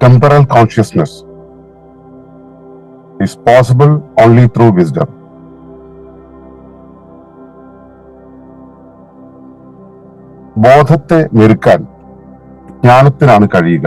temporal consciousness is possible only through wisdom. ബോധത്തെ മെരുക്കാൻ ജ്ഞാനത്തിനാണ് കഴിയുക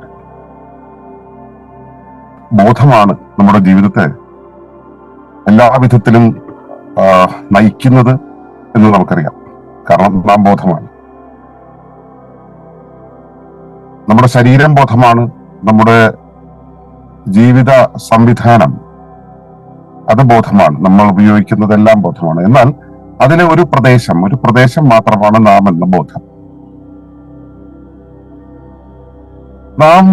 ബോധമാണ് നമ്മുടെ ജീവിതത്തെ എല്ലാവിധത്തിലും നയിക്കുന്നത് എന്ന് നമുക്കറിയാം. കാരണം നാം ബോധമാണ്. നമ്മുടെ ശരീരം ബോധമാണ് നമ്മുടെ ജീവിത സംവിധാനം അത് ബോധമാണ് നമ്മൾ ഉപയോഗിക്കുന്നതെല്ലാം ബോധമാണ്. എന്നാൽ അതിലെ ഒരു പ്രദേശം ഒരു പ്രദേശം മാത്രമാണ് നാം എന്ന ബോധം. നാം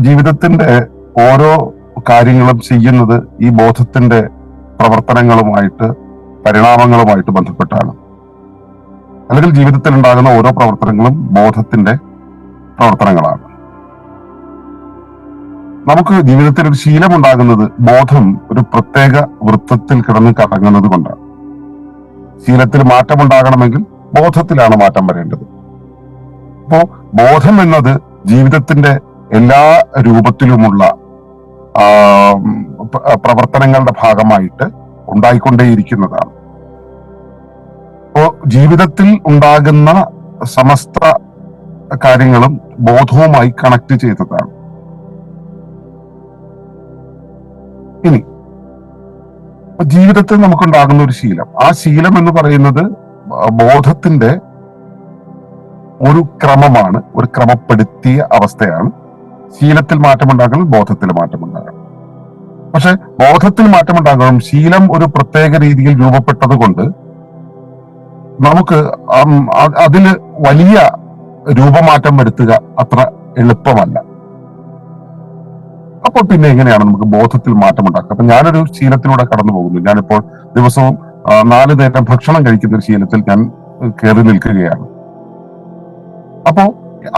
ജീവിതത്തിന്റെ ഓരോ കാര്യങ്ങളും ചെയ്യുന്നത് ഈ ബോധത്തിന്റെ പ്രവർത്തനങ്ങളുമായിട്ട് പരിണാമങ്ങളുമായിട്ട് ബന്ധപ്പെട്ടാണ്. അല്ലെങ്കിൽ ജീവിതത്തിൽ ഉണ്ടാകുന്ന ഓരോ പ്രവർത്തനങ്ങളും ബോധത്തിന്റെ പ്രവർത്തനങ്ങളാണ്. നമുക്ക് ജീവിതത്തിൽ ഒരു ശീലം ഉണ്ടാകുന്നത് ബോധം ഒരു പ്രത്യേക വൃത്തത്തിൽ കിടന്ന് കറങ്ങുന്നത് കൊണ്ടാണ്. ശീലത്തിൽ മാറ്റമുണ്ടാകണമെങ്കിൽ ബോധത്തിലാണ് മാറ്റം വരേണ്ടത്. അപ്പോ ബോധം എന്നത് ജീവിതത്തിന്റെ എല്ലാ രൂപത്തിലുമുള്ള പ്രവർത്തനങ്ങളുടെ ഭാഗമായിട്ട് ഉണ്ടായിക്കൊണ്ടേയിരിക്കുന്നതാണ്. അപ്പോ ജീവിതത്തിൽ ഉണ്ടാകുന്ന സമസ്ത കാര്യങ്ങളും ബോധവുമായി കണക്ട് ചെയ്തതാണ്. ഇനി ജീവിതത്തിൽ നമുക്കുണ്ടാകുന്ന ഒരു ശീലം. ആ ശീലം എന്ന് പറയുന്നത് ബോധത്തിന്റെ ഒരു ക്രമമാണ് ഒരു ക്രമപ്പെടുത്തിയ അവസ്ഥയാണ് ശീലത്തിൽ മാറ്റമുണ്ടാകണം ബോധത്തിൽ മാറ്റമുണ്ടാകണം. പക്ഷെ ബോധത്തിൽ മാറ്റമുണ്ടാകണം ശീലം ഒരു പ്രത്യേക രീതിയിൽ രൂപപ്പെട്ടത് കൊണ്ട് നമുക്ക് അതിൽ വലിയ രൂപമാറ്റം വരുത്തുക അത്ര എളുപ്പമല്ല. അപ്പോൾ പിന്നെ എങ്ങനെയാണ് നമുക്ക് ബോധത്തിൽ മാറ്റം ഉണ്ടാക്കുക അപ്പൊ ഞാനൊരു ശീലത്തിലൂടെ കടന്നു പോകുന്നു. ഞാനിപ്പോൾ ദിവസവും നാല് നേരം ഭക്ഷണം കഴിക്കുന്ന ഒരു ശീലത്തിൽ ഞാൻ കയറി നിൽക്കുകയാണ്. അപ്പോ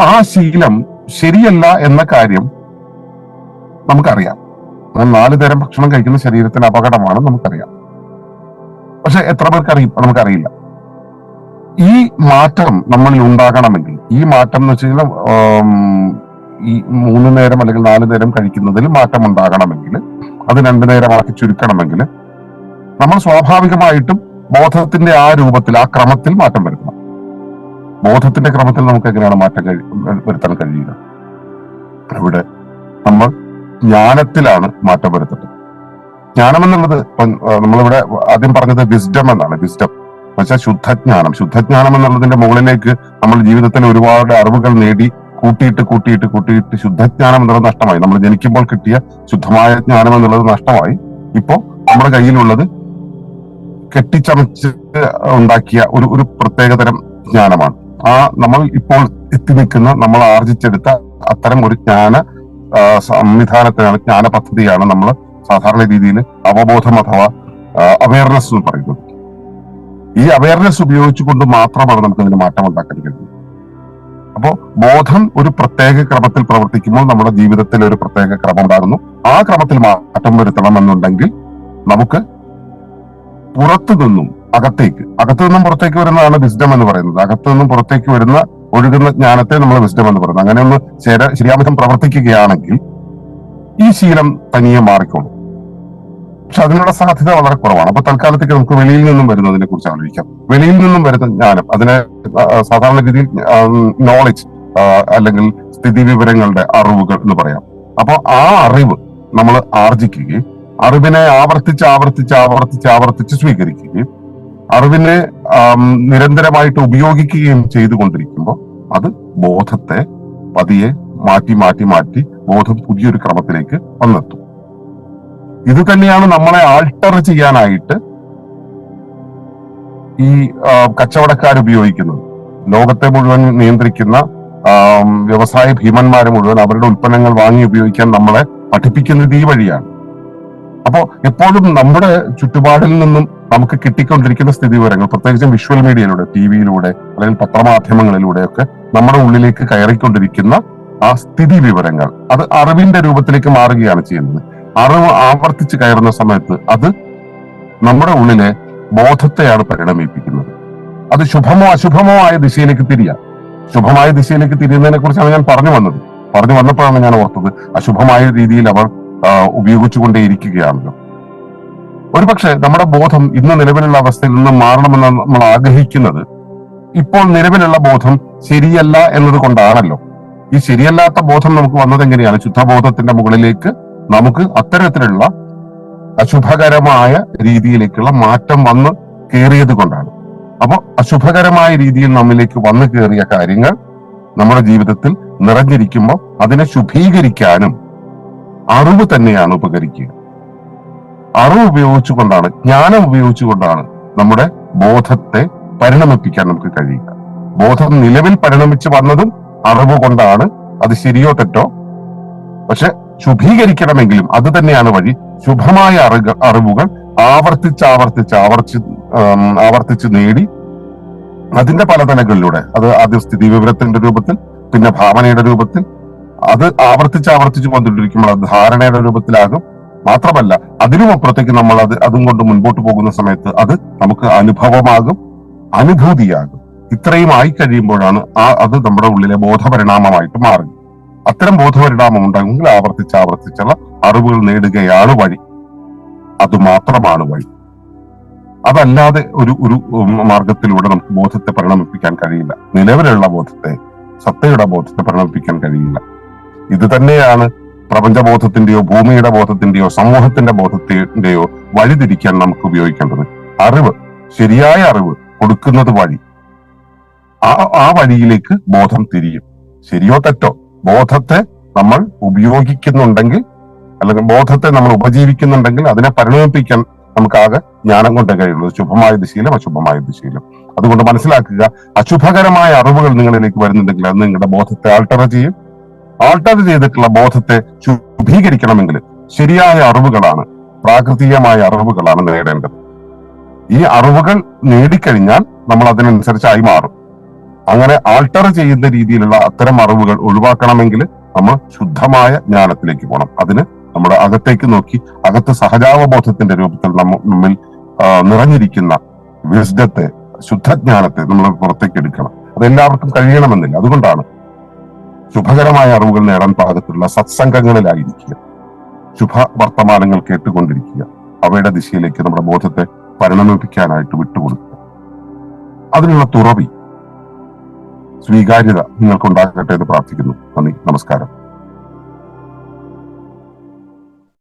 ആ ശീലം ശരിയല്ല എന്ന കാര്യം നമുക്കറിയാം. നാല് തരം ഭക്ഷണം കഴിക്കുന്ന ശരീരത്തിന് അപകടമാണ് നമുക്കറിയാം. പക്ഷെ എത്ര പേർക്ക് അറിയും? നമുക്കറിയില്ല. ഈ മാറ്റം നമ്മളിൽ ഉണ്ടാകണമെങ്കിൽ ഈ മാറ്റം എന്ന് വെച്ച് കഴിഞ്ഞാൽ ഈ മൂന്ന് നേരം അല്ലെങ്കിൽ നാല് നേരം കഴിക്കുന്നതിൽ മാറ്റം ഉണ്ടാകണമെങ്കിൽ അത് രണ്ടു നേരമാക്കി ചുരുക്കണമെങ്കിൽ നമ്മൾ സ്വാഭാവികമായിട്ടും ബോധത്തിന്റെ ആ രൂപത്തിൽ ആ ക്രമത്തിൽ മാറ്റം വരുത്തണം. ബോധത്തിന്റെ ക്രമത്തിൽ നമുക്ക് എങ്ങനെയാണ് മാറ്റം കഴി വരുത്താൻ കഴിയുക? ഇവിടെ നമ്മൾ ജ്ഞാനത്തിലാണ് മാറ്റം വരുത്തുന്നത്. ജ്ഞാനം എന്നുള്ളത് നമ്മളിവിടെ ആദ്യം പറഞ്ഞത് വിസ്ഡം എന്നാണ്. വിസ്ഡം എന്നുവെച്ചാൽ ശുദ്ധജ്ഞാനം. ശുദ്ധജ്ഞാനം എന്നുള്ളതിന്റെ മുകളിലേക്ക് നമ്മൾ ജീവിതത്തിൽ ഒരുപാട് അറിവുകൾ നേടി കൂട്ടിയിട്ട് കൂട്ടിയിട്ട് കൂട്ടിയിട്ട് ശുദ്ധജ്ഞാനം എന്നുള്ളത് നഷ്ടമായി. നമ്മൾ ജനിക്കുമ്പോൾ കിട്ടിയ ശുദ്ധമായ ജ്ഞാനം എന്നുള്ളത് നഷ്ടമായി. ഇപ്പോ നമ്മുടെ കയ്യിലുള്ളത് കെട്ടിച്ചമച്ച് ഉണ്ടാക്കിയ ഒരു ഒരു പ്രത്യേകതരം ജ്ഞാനമാണ്. ആ നമ്മൾ ഇപ്പോൾ എത്തി നിൽക്കുന്ന നമ്മൾ ആർജിച്ചെടുത്ത അത്തരം ഒരു ജ്ഞാന സംവിധാനത്തിനാണ് ജ്ഞാന പദ്ധതിയാണ് നമ്മൾ സാധാരണ രീതിയിൽ അവബോധം അഥവാ അവയർനെസ് എന്ന് പറയുന്നത്. ഈ അവയർനെസ് ഉപയോഗിച്ചുകൊണ്ട് മാത്രമാണ് നമുക്ക് അതിന് മാറ്റം ഉണ്ടാക്കാൻ കഴിയുന്നത് അപ്പോ ബോധം ഒരു പ്രത്യേക ക്രമത്തിൽ പ്രവർത്തിക്കുമ്പോൾ നമ്മുടെ ജീവിതത്തിൽ ഒരു പ്രത്യേക ക്രമം ഉണ്ടാകുന്നു. ആ ക്രമത്തിൽ മാറ്റം വരുത്തണം എന്നുണ്ടെങ്കിൽ നമുക്ക് പുറത്തു നിന്നും അകത്തേക്ക്. അകത്തു നിന്നും പുറത്തേക്ക് വരുന്നതാണ് വിസ്ഡം എന്ന് പറയുന്നത്. അകത്തു നിന്നും പുറത്തേക്ക് വരുന്ന ഒഴുകുന്ന ജ്ഞാനത്തെ നമ്മൾ വിസ്ഡം എന്ന് പറയുന്നത്. അങ്ങനെ ഒന്ന് ചേര ശരിയാവിധം പ്രവർത്തിക്കുകയാണെങ്കിൽ ഈ ശീലം തനിയെ മാറിക്കോളും. പക്ഷെ അതിനുള്ള സാധ്യത വളരെ കുറവാണ്. അപ്പൊ തൽക്കാലത്തേക്ക് നമുക്ക് വെളിയിൽ നിന്നും വരുന്നതിനെ കുറിച്ച് ആലോചിക്കാം. വെളിയിൽ നിന്നും വരുന്ന ജ്ഞാനം അതിനെ സാധാരണ രീതിയിൽ നോളജ് അല്ലെങ്കിൽ സ്ഥിതി വിവരങ്ങളുടെ അറിവുകൾ എന്ന് പറയാം. അപ്പോൾ ആ അറിവ് നമ്മൾ ആർജിക്കുകയും അറിവിനെ ആവർത്തിച്ച് ആവർത്തിച്ച് ആവർത്തിച്ച് ആവർത്തിച്ച് സ്വീകരിക്കുകയും അറിവിനെ നിരന്തരമായിട്ട് ഉപയോഗിക്കുകയും ചെയ്തുകൊണ്ടിരിക്കുമ്പോൾ അത് ബോധത്തെ പതിയെ മാറ്റി മാറ്റി മാറ്റി ബോധം പുതിയൊരു ക്രമത്തിലേക്ക് വന്നെത്തും. ഇത് തന്നെയാണ് നമ്മളെ ആൾട്ടർ ചെയ്യാനായിട്ട് ഈ കച്ചവടക്കാർ ഉപയോഗിക്കുന്നത്. ലോകത്തെ മുഴുവൻ നിയന്ത്രിക്കുന്ന വ്യവസായ ഭീമന്മാരെ മുഴുവൻ അവരുടെ ഉൽപ്പന്നങ്ങൾ വാങ്ങി ഉപയോഗിക്കാൻ നമ്മളെ പഠിപ്പിക്കുന്നത് ഈ വഴിയാണ്. അപ്പോ എപ്പോഴും നമ്മുടെ ചുറ്റുപാടിൽ നിന്നും നമുക്ക് കിട്ടിക്കൊണ്ടിരിക്കുന്ന സ്ഥിതി വിവരങ്ങൾ പ്രത്യേകിച്ചും വിഷ്വൽ മീഡിയയിലൂടെ ടി വിയിലൂടെ അല്ലെങ്കിൽ പത്രമാധ്യമങ്ങളിലൂടെ ഒക്കെ നമ്മുടെ ഉള്ളിലേക്ക് കയറിക്കൊണ്ടിരിക്കുന്ന ആ സ്ഥിതി വിവരങ്ങൾ. അത് അറിവിന്റെ രൂപത്തിലേക്ക് മാറുകയാണ് ചെയ്യുന്നത്. അറിവ് ആവർത്തിച്ച് കയറുന്ന സമയത്ത് അത് നമ്മുടെ ഉള്ളിലെ ബോധത്തെയാണ് പരിണമിപ്പിക്കുന്നത്. അത് ശുഭമോ അശുഭമോ ആയ ദിശയിലേക്ക് തിരിയാം. ശുഭമായ ദിശയിലേക്ക് തിരിയുന്നതിനെ കുറിച്ചാണ് ഞാൻ പറഞ്ഞു വന്നത്. പറഞ്ഞു വന്നപ്പോഴാണ് ഞാൻ ഓർത്തത് അശുഭമായ രീതിയിൽ അവർ ഉപയോഗിച്ചുകൊണ്ടേയിരിക്കുകയാണല്ലോ. ഒരുപക്ഷെ നമ്മുടെ ബോധം ഇന്ന് നിലവിലുള്ള അവസ്ഥയിൽ നിന്ന് മാറണമെന്ന് നമ്മൾ ആഗ്രഹിക്കുന്നത്. ഇപ്പോൾ നിലവിലുള്ള ബോധം ശരിയല്ല എന്നത് കൊണ്ടാണല്ലോ. ഈ ശരിയല്ലാത്ത ബോധം നമുക്ക് വന്നത് എങ്ങനെയാണ്? ശുദ്ധബോധത്തിന്റെ മുകളിലേക്ക് നമുക്ക് അത്തരത്തിലുള്ള അശുഭകരമായ രീതിയിലേക്കുള്ള മാറ്റം വന്ന് കയറിയത് കൊണ്ടാണ്. അപ്പൊ അശുഭകരമായ രീതിയിൽ നമ്മിലേക്ക് വന്നു കയറിയ കാര്യങ്ങൾ നമ്മുടെ ജീവിതത്തിൽ നിറഞ്ഞിരിക്കുമ്പോൾ അതിനെ ശുഭീകരിക്കാനും അറിവ് തന്നെയാണ് ഉപകരിക്കുക. അറിവ് ഉപയോഗിച്ചുകൊണ്ടാണ് ജ്ഞാനം ഉപയോഗിച്ചുകൊണ്ടാണ് നമ്മുടെ ബോധത്തെ പരിണമിപ്പിക്കാൻ നമുക്ക് കഴിയുക. ബോധം നിലവിൽ പരിണമിച്ച് വന്നതും അറിവ് കൊണ്ടാണ്. അത് ശരിയോ തെറ്റോ? പക്ഷെ ശുഭീകരിക്കണമെങ്കിലും അത് തന്നെയാണ് വഴി. ശുഭമായ അറിവ് അറിവുകൾ ആവർത്തിച്ച് ആവർത്തിച്ച് ആവർത്തി ആവർത്തിച്ച് നേടി അതിന്റെ പലതനകളിലൂടെ അത് ആദ്യം സ്ഥിതി വിവരത്തിന്റെ രൂപത്തിൽ പിന്നെ ഭാവനയുടെ രൂപത്തിൽ അത് ആവർത്തിച്ച് ആവർത്തിച്ച് വന്നിട്ടിരിക്കുമ്പോൾ അത് ധാരണയുടെ രൂപത്തിലാകും. മാത്രമല്ല അതിനും അപ്പുറത്തേക്ക് നമ്മൾ അത് അതും കൊണ്ട് മുൻപോട്ട് പോകുന്ന സമയത്ത് അത് നമുക്ക് അനുഭവമാകും അനുഭൂതിയാകും. ഇത്രയും ആയി കഴിയുമ്പോഴാണ് ആ അത് നമ്മുടെ ഉള്ളിലെ ബോധപരിണാമമായിട്ട് മാറുന്നത്. അത്തരം ബോധപരിണാമം ഉണ്ടാകുമെങ്കിൽ ആവർത്തിച്ച് ആവർത്തിച്ചുള്ള അറിവുകൾ നേടുകയാണ് വഴി. അത് മാത്രമാണ് വഴി. അതല്ലാതെ ഒരു ഒരു മാർഗത്തിലൂടെ നമുക്ക് ബോധത്തെ പരിണമിപ്പിക്കാൻ കഴിയില്ല. നിലവിലുള്ള ബോധത്തെ സത്തയുടെ ബോധത്തെ പരിണമിപ്പിക്കാൻ കഴിയില്ല. ഇത് തന്നെയാണ് പ്രപഞ്ചബോധത്തിന്റെയോ ഭൂമിയുടെ ബോധത്തിന്റെയോ സമൂഹത്തിന്റെ ബോധത്തിന്റെയോ വഴിതിരിക്കാൻ നമുക്ക് ഉപയോഗിക്കേണ്ടത് അറിവ് ശരിയായ അറിവ് കൊടുക്കുന്നത് വഴി. ആ ആ വഴിയിലേക്ക് ബോധം തിരിയും. ശരിയോ തെറ്റോ? ബോധത്തെ നമ്മൾ ഉപയോഗിക്കുന്നുണ്ടെങ്കിൽ അല്ലെങ്കിൽ ബോധത്തെ നമ്മൾ ഉപജീവിക്കുന്നുണ്ടെങ്കിൽ അതിനെ പരിണമിപ്പിക്കാൻ നമുക്കാകെ ജ്ഞാനം കൊണ്ടേ കഴിയുള്ളൂ. ശുഭമായ ദിശയിലും അശുഭമായ ദിശയിലും. അതുകൊണ്ട് മനസ്സിലാക്കുക അശുഭകരമായ അറിവുകൾ നിങ്ങളിലേക്ക് വരുന്നുണ്ടെങ്കിൽ അത് നിങ്ങളുടെ ബോധത്തെ ആൾട്ടർ ചെയ്യും. ആൾട്ടർ ചെയ്തിട്ടുള്ള ബോധത്തെ ശുഭീകരിക്കണമെങ്കിൽ ശരിയായ അറിവുകളാണ് പ്രാകൃതികമായ അറിവുകളാണ് നേടേണ്ടത്. ഈ അറിവുകൾ നേടിക്കഴിഞ്ഞാൽ നമ്മൾ അതിനനുസരിച്ചായി മാറും. അങ്ങനെ ആൾട്ടർ ചെയ്യുന്ന രീതിയിലുള്ള അത്തരം അറിവുകൾ ഒഴിവാക്കണമെങ്കിൽ നമ്മൾ ശുദ്ധമായ ജ്ഞാനത്തിലേക്ക് പോകണം അതിന് നമ്മുടെ അകത്തേക്ക് നോക്കി അകത്ത് സഹജാവബോധത്തിന്റെ രൂപത്തിൽ നമ്മ നമ്മിൽ നിറഞ്ഞിരിക്കുന്ന വിശുദ്ധത്തെ ശുദ്ധജ്ഞാനത്തെ നമ്മൾ പുറത്തേക്ക് എടുക്കണം. അതെല്ലാവർക്കും കഴിയണമെന്നില്ല. അതുകൊണ്ടാണ് ശുഭകരമായ അറിവുകൾ നേടാൻ പാകത്തിലുള്ള സത്സംഗങ്ങളിലായിരിക്കുക. ശുഭ വർത്തമാനങ്ങൾ കേട്ടുകൊണ്ടിരിക്കുക. അവയുടെ ദിശയിലേക്ക് നമ്മുടെ ബോധത്തെ പരിണമിപ്പിക്കാനായിട്ട് വിട്ടുകൊടുക്കുക. അതിനുള്ള തുറവി സ്വീകാര്യത നിങ്ങൾക്കുണ്ടാകട്ടെ എന്ന് പ്രാർത്ഥിക്കുന്നു. നന്ദി. നമസ്കാരം.